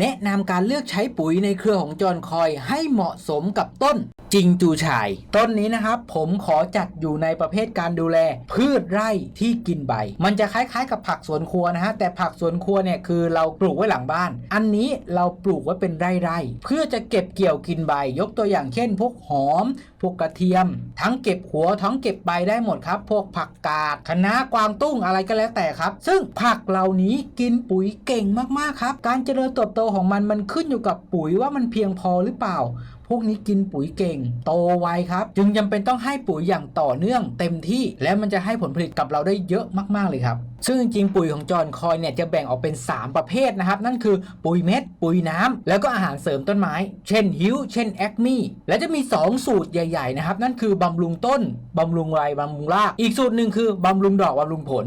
แนะนำการเลือกใช้ปุ๋ยในเครือของจอนคอยให้เหมาะสมกับต้น จิงจูชาย ต้นนี้นะครับ ผมขอจัดอยู่ในประเภทการดูแล พืชไร่ที่กินใบ มันจะคล้ายๆกับผักสวนครัวนะฮะ แต่ผักสวนครัวเนี่ยคือเราปลูกไว้หลังบ้าน อันนี้เราปลูกไว้เป็นไร่ๆเพื่อจะเก็บเกี่ยวกินใบ ยกตัวอย่างเช่น พวกหอม พวกกระเทียม ทั้งเก็บหัวทั้งเก็บใบได้หมดครับ พวกผักกาดคะน้ากวางตุ้งอะไรก็แล้วแต่ครับ ซึ่งผักเหล่านี้กินปุ๋ยเก่งมากๆครับ การเจริญเติบโตของมันมันขึ้นอยู่กับปุ๋ยว่ามันเพียงพอหรือเปล่า พวกนี้กินปุ๋ยเก่ง โตไวครับ จึงจำเป็นต้องให้ปุ๋ยอย่างต่อเนื่องเต็มที่ และมันจะให้ผลผลิตกับเราได้เยอะมาก ๆ เลยครับ ซึ่งจริงๆปุ๋ยของจอนคอยเนี่ยจะแบ่งออกเป็น 3 ประเภทนะครับ นั่นคือปุ๋ยเม็ด ปุ๋ยน้ำแล้วก็อาหารเสริมต้นไม้ เช่นฮิวเช่นแอคมี่และจะมี 2 สูตรใหญ่ ๆ นะครับ นั่นคือบำรุงต้นบำรุงไรบำรุงราก อีกสูตรหนึ่งคือบำรุงดอกบำรุงผล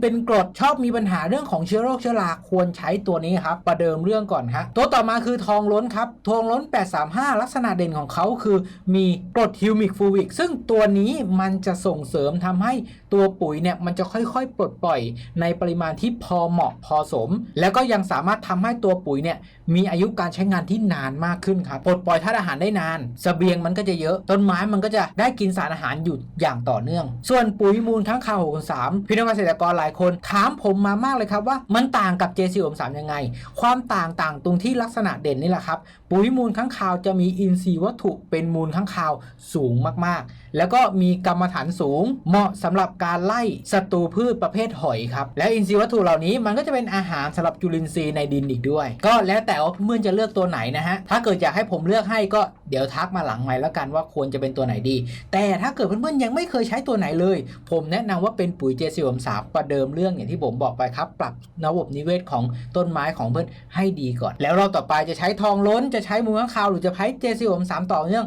เป็นกรดชอบมีปัญหาเรื่องของเชื้อโรคเชื้อราควรใช้ตัวนี้ครับ ประเดิมเรื่องก่อนฮะตัวต่อมาคือทองล้นครับ ทองล้น 835 ลักษณะเด่นของเขาคือมีกรดฮิวมิกฟูวิกซึ่งตัวนี้มันจะส่งเสริมทำให้ ตัวปุ๋ยเนี่ยมันจะค่อยๆ ปลดปล่อยในปริมาณที่พอเหมาะพอสม แล้วก็ยังสามารถทำให้ตัวปุ๋ยเนี่ยมีอายุการใช้งานที่นานมากขึ้นครับปลดปล่อยธาตุอาหารได้นานสเสบียงมันก็จะเยอะ ต้นไม้มันก็จะได้กินสารอาหารอยู่อย่างต่อเนื่อง ส่วนปุ๋ยมูลข้างคาว603พี่น้องเกษตรกรหลายคนถามผมมามากเลยครับว่ามันต่างกับ JC 3ยังไง ความต่างต่างตรงที่ลักษณะเด่นนี่แหละครับปุ๋ยมูลข้างคาวจะมีอินทรีย์วัตถุเป็นมูลข้างคาวสูงมากๆแล้วก็มีกรรมฐานสูง เหมาะสำหรับการไล่ศัตรูพืชประเภทหอยครับ และอินทรีย์วัตถุเหล่านี้มันก็จะเป็นอาหารสำหรับจุลินทรีย์ในดินอีกด้วย ก็แล้วแต่ว่าเพื่อนจะเลือกตัวไหนนะฮะ ถ้าเกิดอยากให้ผมเลือกให้ก็เดี๋ยวทักมาหลังใหม่แล้วกันว่าควรจะเป็นตัวไหนดี แต่ถ้าเกิดเพื่อนๆยังไม่เคยใช้ตัวไหนเลย ผมแนะนำว่าเป็นปุ๋ยเจสิวมสามประเดิมเรื่องอย่างที่ผมบอกไปครับ ปรับระบบนิเวศของต้นไม้ของเพื่อนให้ดีก่อน แล้วเราต่อไปจะใช้ทองล้นจะใช้มูลข้างคาวหรือจะใช้เจสิวมสามต่อเนื่อง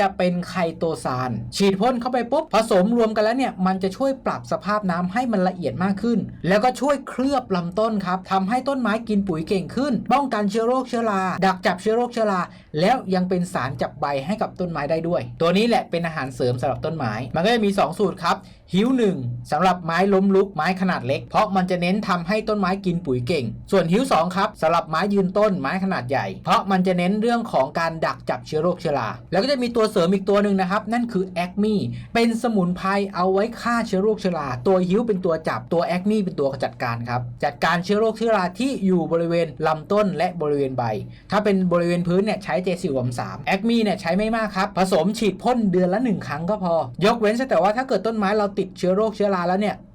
จะเป็นไคโตซาน ฉีดพ่นเข้าไปปุ๊บผสมรวมกันแล้วเนี่ยมันจะช่วยปรับสภาพน้ำให้มันละเอียดมากขึ้น แล้วก็ช่วยเคลือบลำต้นครับทำให้ต้นไม้กินปุ๋ยเก่งขึ้น ป้องกันเชื้อโรคเชื้อราดักจับเชื้อโรคเชื้อราแล้วยังเป็นสารจับใบให้กับต้นไม้ได้ด้วย ตัวนี้แหละเป็นอาหารเสริมสำหรับต้นไม้ มันก็จะมี 2 สูตรครับหิวหนึ่งสำหรับไม้ล้มลุกไม้ขนาดเล็ก เพราะมันจะเน้นทำให้ต้นไม้กินปุ๋ยเก่ง ส่วนหิวสองครับสำหรับไม้ยืนต้นไม้ขนาดใหญ่ เพราะมันจะเน้นเรื่องของการดักจับเชื้อโรคเชื้อราแล้วก็จะมีตัวเสริมอีกตัวหนึ่งนะครับ นั่นคือแอคมีเป็นสมุนไพรเอาไว้ฆ่าเชื้อโรคเชื้อราตัวหิวเป็นตัวจับตัวแอคมีเป็นตัวจัดการครับ จัดการเชื้อโรคเชื้อราที่อยู่บริเวณลำต้นและบริเวณใบ ถ้าเป็นบริเวณพื้นเนี่ยใช้เจสิวมสามแอคมีเนี่ยใช้ไม่มากครับ ผสมฉีดพ่นเดือนละหนึ่งครั้งก็พอ ยกเว้นแต่ว่าถ้าเกิดต้นไม้เราติดเชื้อโรคเชื้อราแล้วเนี่ย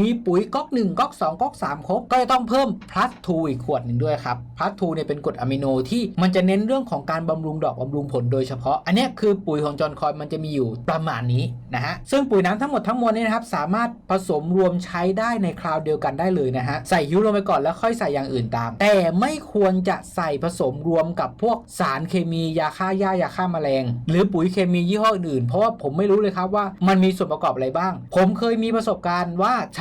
มีปุ๋ยก๊อก1ก๊อก2ก๊อก3ครบก็จะต้องเพิ่ม plus 2อีกขวดหนึ่งด้วยครับ plus 2เนี่ยเป็นกรดอะมิโนที่มันจะเน้นเรื่องของการบำรุงดอกบำรุงผลโดยเฉพาะ อันนี้คือปุ๋ยของจอห์นคอยมันจะมีอยู่ประมาณนี้นะฮะซึ่งปุ๋ยน้ำทั้งหมดทั้งมวลเนี่ยนะครับสามารถผสมรวมใช้ได้ในคราวเดียวกันได้เลยนะฮะใส่ฮิวลงไปก่อนแล้วค่อยใส่อย่างอื่นตาม แต่ไม่ควรจะใส่ผสมรวมกับพวกสารเคมียาฆ่าหญ้ายาฆ่าแมลง หรือปุ๋ยเคมียี่ห้ออื่นๆเพราะว่าผมไม่รู้เลยครับว่ามันมีส่วนประกอบอะไรบ้าง ผมเคยมีประสบการณ์ว่าใ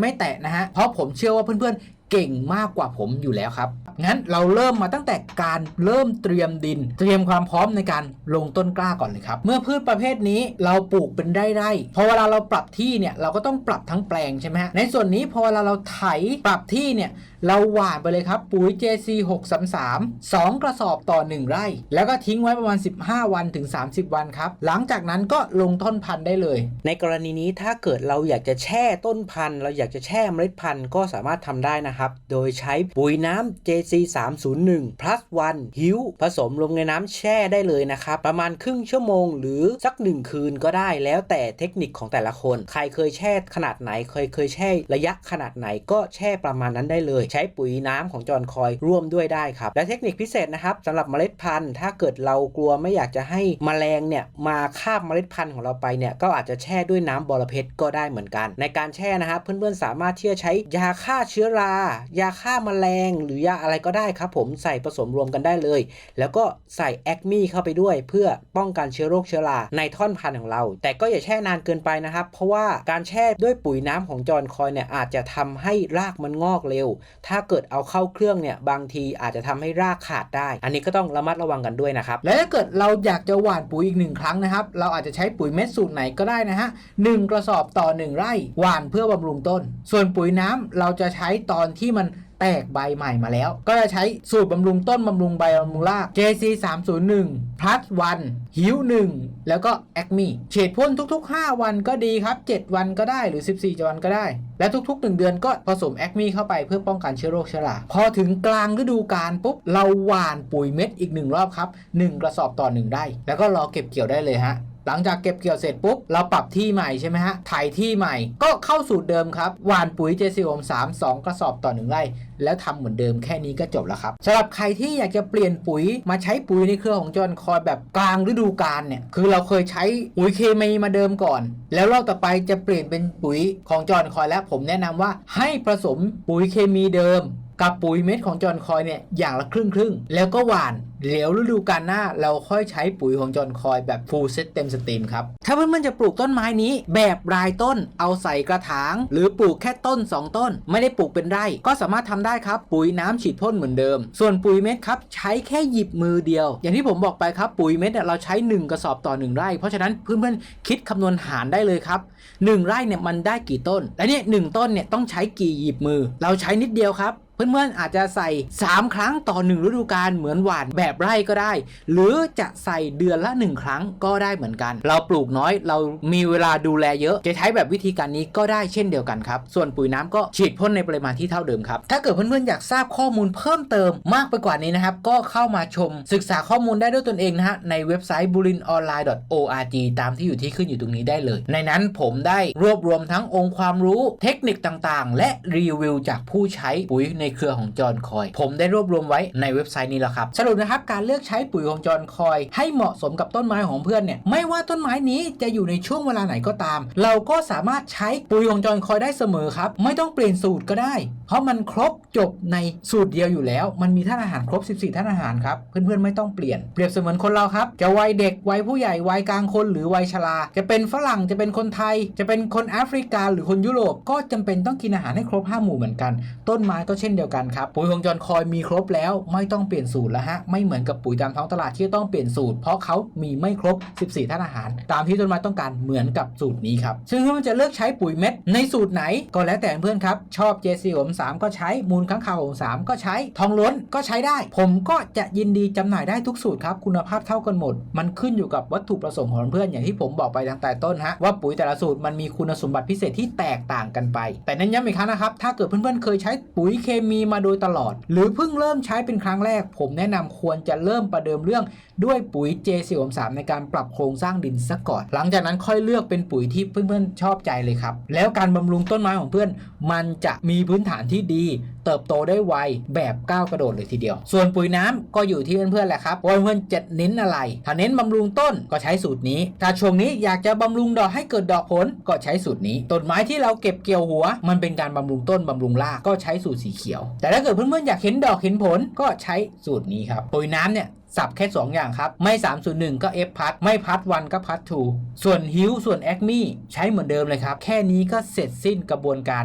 ไม่แตะนะฮะเพราะผมเชื่อว่าเพื่อน เก่งมากกว่าผมอยู่แล้วครับ งั้นเราเริ่มมาตั้งแต่การเริ่มเตรียมดิน เตรียมความพร้อมในการลงต้นกล้าก่อนเลยครับ เมื่อพืชประเภทนี้เราปลูกเป็นไร่ๆพอเวลาเราปรับที่เนี่ยเราก็ต้องปรับทั้งแปลงใช่ไหมฮะ ในส่วนนี้พอเวลาเราไถปรับที่เนี่ยเราหว่านไปเลยครับปุ๋ย JC 633 2 กระสอบต่อ 1 ไร่ แล้วก็ทิ้งไว้ประมาณ 15 วันถึง 30 วันครับ หลังจากนั้นก็ลงต้นพันธุ์ได้เลย ในกรณีนี้ถ้าเกิดเราอยากจะแช่ต้นพันธุ์ เราอยากจะแช่เมล็ดพันธุ์ก็สามารถทำได้นะนะครับ โดยใช้ปุ๋ยน้ำ JC 301 plus 1หิวผสมลงในน้ำแช่ได้เลยนะครับ ประมาณครึ่งชั่วโมงหรือสักหนึ่งคืนก็ได้แล้วแต่เทคนิคของแต่ละคน ใครเคยแช่ขนาดไหน เคยเคยแช่ระยะขนาดไหนก็แช่ประมาณนั้นได้เลย ใช้ปุ๋ยน้ำของจอนคอยร่วมด้วยได้ครับ และเทคนิคพิเศษนะครับสำหรับเมล็ดพันธุ์ ถ้าเกิดเรากลัวไม่อยากจะให้แมลงเนี่ยมาคาบเมล็ดพันธุ์ของเราไปเนี่ยก็อาจจะแช่ด้วยน้ำบอระเพ็ดก็ได้เหมือนกัน ในการแช่นะครับเพื่อนๆสามารถที่จะใช้ยาฆ่าเชื้อรายาฆ่าแมลงหรือยาอะไรก็ได้ครับผมใส่ผสมรวมกันได้เลย แล้วก็ใส่แอคมีเข้าไปด้วย เพื่อป้องกันเชื้อโรคเชื้อราในท่อนพันธุ์ของเรา แต่ก็อย่าแช่นานเกินไปนะครับ เพราะว่าการแช่ด้วยปุ๋ยน้ำของจอนคอยเนี่ยอาจจะทำให้รากมันงอกเร็ว ถ้าเกิดเอาเข้าเครื่องเนี่ยบางทีอาจจะทำให้รากขาดได้ อันนี้ก็ต้องระมัดระวังกันด้วยนะครับและถ้าเกิดเราอยากจะหว่านปุ๋ยอีกหนึ่งครั้งนะครับเราอาจจะใช้ปุ๋ยเม็ดสูตรไหนก็ได้นะฮะหนึ่งกระสอบต่อ 1 ไร่หว่านเพื่อบำรุงต้น ส่วนปุ๋ยน้ำเราจะใช้ตอนที่มันแตกใบใหม่มาแล้ว ก็จะใช้สูตรบำรุงต้นบำรุงใบบำรุงราก JC 301 plus 1หิว 1 แล้วก็ Acme เฉดพ่นทุก ๆ 5 วันก็ดีครับ 7 วันก็ได้หรือ 14 วันก็ได้ และทุกๆ 1 เดือนก็ผสม Acme เข้าไปเพื่อป้องกันเชื้อโรคชราพอถึงกลางฤดูกาลปุ๊บ เราหว่านปุ๋ยเม็ดอีก 1 รอบครับ 1 กระสอบต่อ 1 ได้ แล้วก็รอเก็บเกี่ยวได้เลยฮะ หลังจากเก็บเกี่ยวเสร็จปุ๊บ เราปรับที่ใหม่ใช่ไหมฮะถ่ายที่ใหม่ก็เข้าสูตรเดิมครับหว่านปุ๋ยเจสิโอม3 2 กระสอบต่อ 1 ไร่ แล้วทำเหมือนเดิมแค่นี้ก็จบแล้วครับสำหรับใครที่อยากจะเปลี่ยนปุ๋ยมาใช้ปุ๋ยในเครือของจอห์นคอยแบบกลางฤดูกาลเนี่ยคือเราเคยใช้ปุ๋ยเคมีมาเดิมก่อน แล้วรอบต่อไปจะเปลี่ยนเป็นปุ๋ยของจอห์นคอยแล้วผมแนะนำว่าให้ผสมปุ๋ยเคมีเดิมกับปุ๋ยเม็ดของจอห์นคอยเนี่ยอย่างละครึ่งครึ่งแล้วก็หว่าน เดี๋ยวฤดูกาลหน้าเราค่อยใช้ปุ๋ยของจอนคอยแบบฟูลเซตเต็มสตรีมครับ ถ้าเพื่อนๆจะปลูกต้นไม้นี้ แบบรายต้นเอาใส่กระถาง หรือปลูกแค่ต้น 2 ต้น ไม่ได้ปลูกเป็นไร่ ก็สามารถทำได้ครับ ปุ๋ยน้ำฉีดพ่นเหมือนเดิม ส่วนปุ๋ยเม็ดครับใช้แค่หยิบมือเดียว อย่างที่ผมบอกไปครับปุ๋ยเม็ดเราใช้ 1 กระสอบต่อ 1 ไร่ เพราะฉะนั้นเพื่อนๆคิดคำนวณหารได้เลยครับ1ไร่เนี่ยมันได้กี่ต้นและเนี่ยหนึ่งต้นเนี่ยต้องใช้กี่หยิบมือ เราใช้นิดเดียวครับ เพื่อนๆอาจจะใส่ 3 ครั้งต่อ 1 ฤดูกาลเหมือนหวานแบบไร่ก็ได้ หรือจะใส่เดือนละ 1 ครั้งก็ได้เหมือนกัน เราปลูกน้อยเรามีเวลาดูแลเยอะ จะใช้แบบวิธีการนี้ก็ได้เช่นเดียวกันครับ ส่วนปุ๋ยน้ำก็ฉีดพ่นในปริมาณที่เท่าเดิมครับ ถ้าเกิดเพื่อนๆอยากทราบข้อมูลเพิ่มเติมมากไปกว่านี้นะครับ ก็เข้ามาชมศึกษาข้อมูลได้ด้วยตนเองนะฮะในเว็บไซต์ bulinonline.org ตามที่อยู่ที่ขึ้นอยู่ตรงนี้ได้เลย ในนั้นผมได้รวบรวมทั้งองค์ความรู้เทคนิคต่างๆ และรีวิวจากผู้ใช้ปุ๋ยในเครือของจอห์นคอย ผมได้รวบรวมไว้ในเว็บไซต์นี้แล้วครับ สรุปนะครับการเลือกใช้ปุ๋ยของจอห์นคอย ให้เหมาะสมกับต้นไม้ของเพื่อนเนี่ยไม่ว่าต้นไม้นี้จะอยู่ในช่วงเวลาไหนก็ตาม เราก็สามารถใช้ปุ๋ยของจอห์นคอยได้เสมอครับไม่ต้องเปลี่ยนสูตรก็ได้ เพราะมันครบจบในสูตรเดียวอยู่แล้ว มันมีท่านอาหารครบ 14ท่านอาหารครับเพื่อนๆไม่ต้องเปลี่ยนเปรียบเสมือนคนเราครับจะวัยเด็กวัยผู้ใหญ่วัยกลางคนหรือวัยชราจะเป็นฝรั่งจะเป็นคนไทย จะเป็นคนแอฟริกาหรือคนยุโรปก็จำเป็นต้องกินอาหารให้ครบ5หมู่เหมือนกัน ต้นไม้ก็เช่นเดียวกันครับปุ๋ยของจอห์นคอยมีครบแล้วไม่ต้องเปลี่ยนสูตรแล้วฮะไม่เหมือนกับปุ๋ยตามท้องตลาดที่ต้องเปลี่ยนสูตร เพราะเขามีไม่ครบ 14ท่านอาหาร ตามที่ต้นไม้ต้องการเหมือนกับสูตรนี้ครับซึ่งมันจะเลือกใช้ปุ๋ยเม็ดในสูตรไหนก็แล้วแต่เพื่อนครับชอบ JC ผม3ก็ใช้มูลค้างคาวผม3ก็ใช้ทองล้นก็ใช้ได้ ผมก็จะยินดีจำหน่ายได้ทุกสูตรครับคุณภาพเท่ากันหมด มันขึ้นอยู่กับวัตถุประสงค์ของเพื่อนอย่างที่ผมบอกไปตั้งแต่ต้นฮะว่าปุ๋ยแต่ละสูตรมันมีคุณสมบัติพิเศษที่แตกต่างกันไป แต่นั้นย้ำอีกครั้งนะครับถ้าเกิดเพื่อนๆเคยใช้ปุ๋ยเคมมีมาโดยตลอด หรือเพิ่งเริ่มใช้เป็นครั้งแรก ผมแนะนำควรจะเริ่มประเดิมเรื่องด้วยปุ๋ย J43 ในการปรับโครงสร้างดินซะก่อน หลังจากนั้นค่อยเลือกเป็นปุ๋ยที่เพื่อนๆชอบใจเลยครับ แล้วการบำรุงต้นไม้ของเพื่อน มันจะมีพื้นฐานที่ดี เติบโตได้ไวแบบก้าวกระโดดเลยทีเดียว ส่วนปุ๋ยน้ำก็อยู่ที่เพื่อนๆแหละครับว่าเพื่อนๆจะเน้นอะไร ถ้าเน้นบำรุงต้นก็ใช้สูตรนี้ ถ้าช่วงนี้อยากจะบำรุงดอกให้เกิดดอกผลก็ใช้สูตรนี้ต้นไม้ที่เราเก็บเกี่ยวหัว มันเป็นการบำรุงต้นบำรุงรากก็ใช้สูตรสีเขียวแต่ถ้าเกิดเพื่อนๆอยากเห็นดอกเห็นผลก็ใช้สูตรนี้ครับปุ๋ยน้ำเนี่ยสับแค่ 2 อย่างครับ ไม่ 301 ก็ F พัดไม่พัดวันก็พัดทูส่วนฮิวส่วนแอคมี่ใช้เหมือนเดิมเลยครับ แค่นี้ก็เสร็จสิ้นกระบวนการ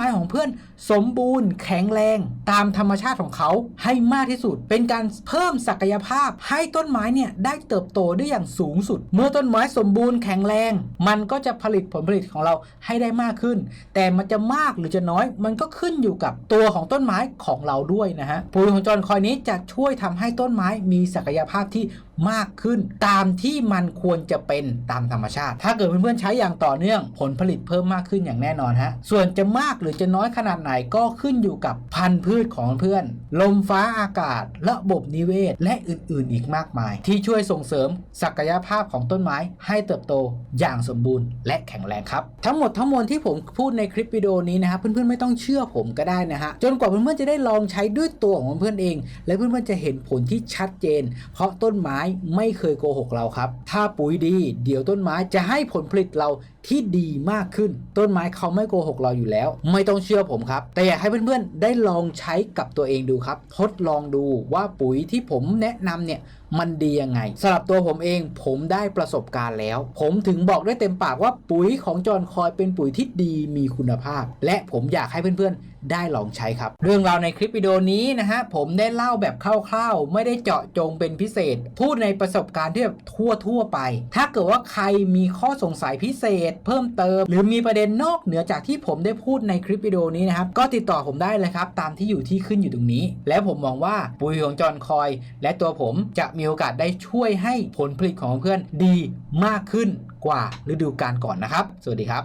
้ของเพื่อน สมบูรณ์แข็งแรงตามธรรมชาติของเขาให้มากที่สุด เป็นการเพิ่มศักยภาพให้ต้นไม้เนี่ยได้เติบโตได้อย่างสูงสุด เมื่อต้นไม้สมบูรณ์แข็งแรง มันก็จะผลิตผลผลิตของเราให้ได้มากขึ้น แต่มันจะมากหรือจะน้อย มันก็ขึ้นอยู่กับตัวของต้นไม้ของเราด้วยนะฮะปุ๋ยของจอนคอยนี้จะช่วยทำให้ต้นไม้มีศักยภาพที่มากขึ้น ตามที่มันควรจะเป็นตามธรรมชาติ ถ้าเกิดเพื่อนๆใช้อย่างต่อเนื่องผลผลิตเพิ่มมากขึ้นอย่างแน่นอนฮะส่วนจะมากหรือจะน้อยขนาดไหนก็ขึ้นอยู่กับพันธุ์พืชของเพื่อน ลมฟ้าอากาศ ระบบนิเวศ และอื่นๆ อีกมากมาย ที่ช่วยส่งเสริมศักยภาพของต้นไม้ให้เติบโตอย่างสมบูรณ์ และแข็งแรงครับ ทั้งหมดทั้งมวลที่ผมพูดในคลิปวิดีโอนี้นะครับเพื่อนๆไม่ต้องเชื่อผมก็ได้นะฮะจนกว่าเพื่อนๆจะได้ลองใช้ด้วยตัวของเพื่อนเอง และเพื่อนๆจะเห็นผลที่ชัดเจน เพราะต้นไม้ไม่เคยโกหกเราครับ ถ้าปุ๋ยดี เดี๋ยวต้นไม้จะให้ผลผลิตเราที่ดีมากขึ้น ต้นไม้เขาไม่โกหกเราอยู่แล้ว ไม่ต้องเชื่อผมครับแต่อยากให้เพื่อนๆ ได้ลองใช้กับตัวเองดูครับ ทดลองดูว่าปุ๋ยที่ผมแนะนำเนี่ยมันดียังไงสำหรับตัวผมเองผมได้ประสบการณ์แล้ว ผมถึงบอกได้เต็มปากว่าปุ๋ยของจอนคอยเป็นปุ๋ยที่ดีมีคุณภาพ และผมอยากให้เพื่อนๆ ได้ลองใช้ครับ เรื่องราวในคลิปวิดีโอนี้นะฮะผมได้เล่าแบบคร่าวๆ ไม่ได้เจาะจงเป็นพิเศษ พูดในประสบการณ์ที่แบบทั่วๆไป ถ้าเกิดว่าใครมีข้อสงสัยพิเศษ เพิ่มเติม หรือมีประเด็นนอกเหนือจากที่ผมได้พูดในคลิปวิดีโอนี้นะครับก็ติดต่อผมได้เลยครับตามที่อยู่ที่ขึ้นอยู่ตรงนี้ และผมมองว่าปุ๋ยของจอนคอย และตัวผมจะมีโอกาสได้ช่วยให้ผลผลิตของเพื่อนดีมากขึ้นกว่าฤดูกาลก่อนนะครับ สวัสดีครับ